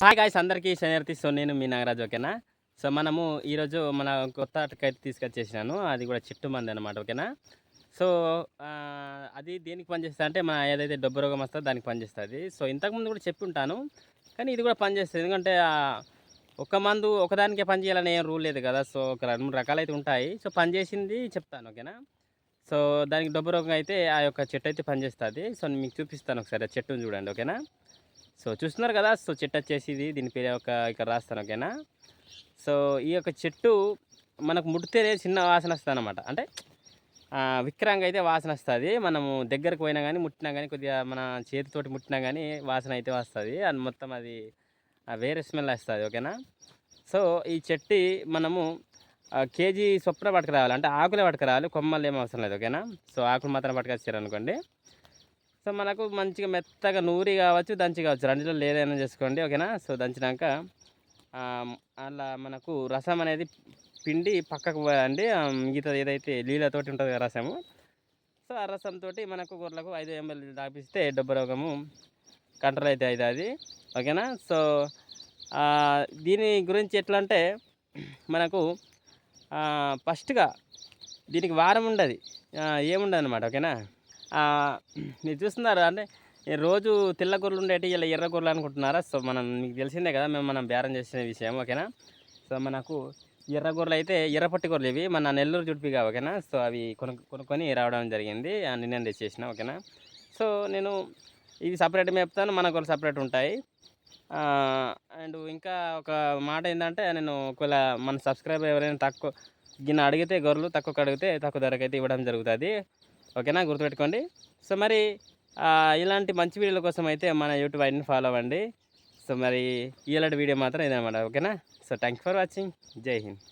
Hi guys అందరికీ శనివర్తి so నేను మీ నాగరాజు ఓకేనా? సో మనము ఈరోజు మన కొత్త అటకైతే తీసుకొచ్చేసినాను అది కూడా చెట్టు మంది అనమాట ఓకేనా? సో అది దేనికి పనిచేస్తుంది అంటే మన ఏదైతే డబ్బు రోగం వస్తుందో దానికి పనిచేస్తుంది. సో ఇంతకుముందు కూడా చెప్పి ఉంటాను కానీ ఇది కూడా పనిచేస్తుంది ఎందుకంటే ఒక మందు ఒకదానికే పని చేయాలని ఏం రూల్ లేదు కదా సో ఒక రెండు మూడు రకాలు అయితే ఉంటాయి. సో పనిచేసింది చెప్తాను ఓకేనా? సో దానికి డబ్బు రోగం అయితే ఆ యొక్క చెట్టు అయితే పనిచేస్తుంది. సో నేను మీకు చూపిస్తాను ఒకసారి ఆ చెట్టుని చూడండి ఓకేనా? సో చూస్తున్నారు కదా సో చెట్టు వచ్చేసి ఇది దీని పేరు ఒక ఇక్కడ రాస్తాను ఓకేనా? సో ఈ యొక్క చెట్టు మనకు ముడితేనే చిన్న వాసన వస్తుంది అనమాట అంటే విక్రంగా అయితే వాసన వస్తుంది. మనము దగ్గరకు పోయినా కానీ ముట్టినా కానీ కొద్దిగా మన చేతితోటి ముట్టినా కానీ వాసన అయితే వస్తుంది. అది మొత్తం అది వేరే స్మెల్ వస్తుంది ఓకేనా? సో ఈ చెట్టు మనము కేజీ చొప్పున పట్టుకురావాలి. అంటే ఆకులే పట్టుకురావాలి కొమ్మలు ఏం అవసరం లేదు ఓకేనా? సో ఆకులు మాత్రం పట్టుకొచ్చారు అనుకోండి సో మనకు మంచిగా మెత్తగా నూరి కావచ్చు దంచి కావచ్చు. రెండులో లేదైనా చేసుకోండి ఓకేనా? సో దంచినాక అలా మనకు రసం అనేది పిండి పక్కకు పోయండి మిగతా ఏదైతే నీళ్ళతోటి ఉంటుంది కదా రసము. సో ఆ రసంతో మనకు గొర్రెలకు ఐదు ఎంఎల్ దాపిస్తే డబ్బు రోగము కంట్రోల్ అయితే అవుతుంది. అది ఓకేనా? సో దీని గురించి ఎట్లా అంటే మనకు ఫస్ట్గా దీనికి వారం ఉండదు. ఏముండదు అనమాట ఓకేనా? మీరు చూస్తున్నారు? అంటే రోజు తెల్ల గొర్రెలు ఉండేటి ఇలా ఎర్ర గొర్రెలు అనుకుంటున్నారా? సో మనం మీకు తెలిసిందే కదా మేము మనం బేరం చేసిన విషయం ఓకేనా? సో మనకు ఎర్ర గొర్రెలు అయితే ఎర్రపట్టి గొర్రెలు ఇవి. మన నెల్లూరు జుడిపిగా ఓకేనా? సో అవి కొను కొనుక్కొని రావడం జరిగింది. అండ్ నిన్న తెచ్చేసిన ఓకేనా? సో నేను ఇవి సపరేట్ మేపుతాను. మన గొర్రెలు సపరేట్ ఉంటాయి. అండ్ ఇంకా ఒక మాట ఏంటంటే నేను ఒకవేళ మన సబ్స్క్రైబర్ ఎవరైనా తక్కువ గిన్నె అడిగితే గొర్రెలు తక్కువ అడిగితే తక్కువ ధరకైతే ఇవ్వడం జరుగుతుంది. ఓకేనా? గుర్తుపెట్టుకోండి. సో మరి ఇలాంటి మంచి వీడియోల కోసం అయితే మన యూట్యూబ్ ఐడిని ఫాలో అవ్వండి. సో మరి ఇలాంటి వీడియో మాత్రం ఇదనమాట ఓకేనా? So thank for watching. Jai Hind.